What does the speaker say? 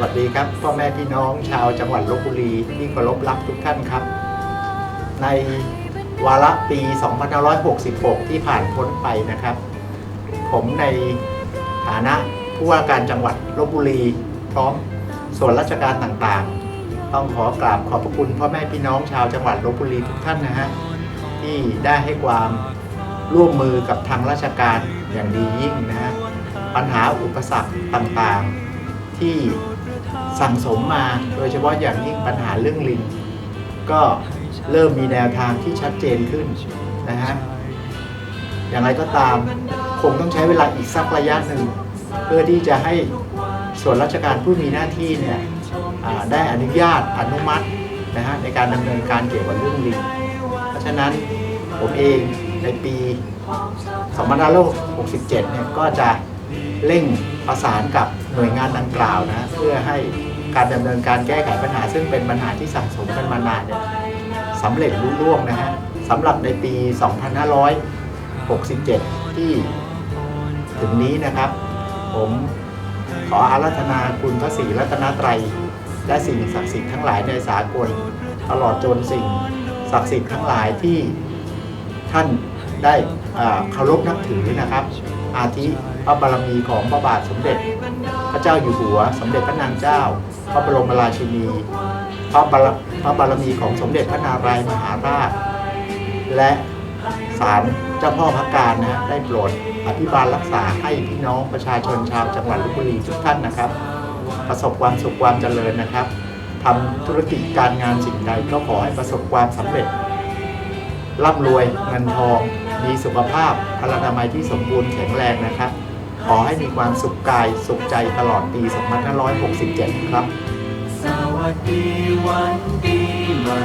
วัสดีครับพ่อแม่พี่น้องชาวจังหวัดลบบุรีที่เคารพรักทุกท่านครับ ในวาระปี 2566 ที่ผ่านพ้นไปนะครับ ผมในฐานะผู้ว่าการจังหวัดลบบุรี พร้อมส่วนราชการต่างๆ ต้องขอกราบขอบพระคุณพ่อแม่พี่น้องชาวจังหวัดลบบุรีทุกท่านนะฮะที่ได้ให้ความร่วมมือกับทางราชการอย่างดียิ่งนะฮะปัญหาอุปสรรคต่างๆ ที่ สั่งสมมาโดยเฉพาะอย่างยิ่งปัญหาเรื่องลิงก็เริ่มมีแนวทางที่ชัดเจนขึ้นนะฮะอย่างไรก็ตามคงต้องใช้เวลาอีกสักระยะหนึ่ง เพื่อที่จะให้ส่วนราชการผู้มีหน้าที่เนี่ยได้อนุญาตอนุมัตินะฮะในการดำเนินการเกี่ยวกับเรื่องลิง เพราะฉะนั้นผมเองในปี 2567 เนี่ยก็จะ เร่งประสานกับหน่วยงานดังกล่าวนะเพื่อให้การดำเนินการแก้ไขปัญหา ซึ่งเป็นปัญหาที่สั่งสมกันมานานเนี่ยสำเร็จรุ่ร่วงนะฮะสำหรับในปี 2567 ที่ถึงนี้นะครับ ผมขออารัธนาคุณพระศรีรัตนตรัย และสิ่งศักดิ์สิทธิ์ทั้งหลายในสากล ตลอดจนสิ่งศักดิ์สิทธิ์ทั้งหลายที่ท่านได้เคารพนับถือนะครับ อาทิพระบารมีของพระบาทสมเด็จ พระเจ้าอยู่หัว สมเด็จพระนางเจ้า พระบรมราชินีพระบารพระบารมีของสมเด็จพระนารายณ์มหาราช และศาลเจ้าพ่อพระการนะได้โปรดอภิบาลรักษาให้พี่น้องประชาชนชาวจังหวัดลบบุรีทุกท่านนะครับ ประสบความสุขความเจริญนะครับทำธุรกิจการงานสิ่งใดก็ขอให้ประสบความสำเร็จร่ำรวยเงินทอง มีสุขภาพพลานามัยที่สมบูรณ์แข็งแรงนะครับ ขอให้มีความสุขกายสุขใจตลอดปี 2567 ครับ สวัสดีวันปีใหม่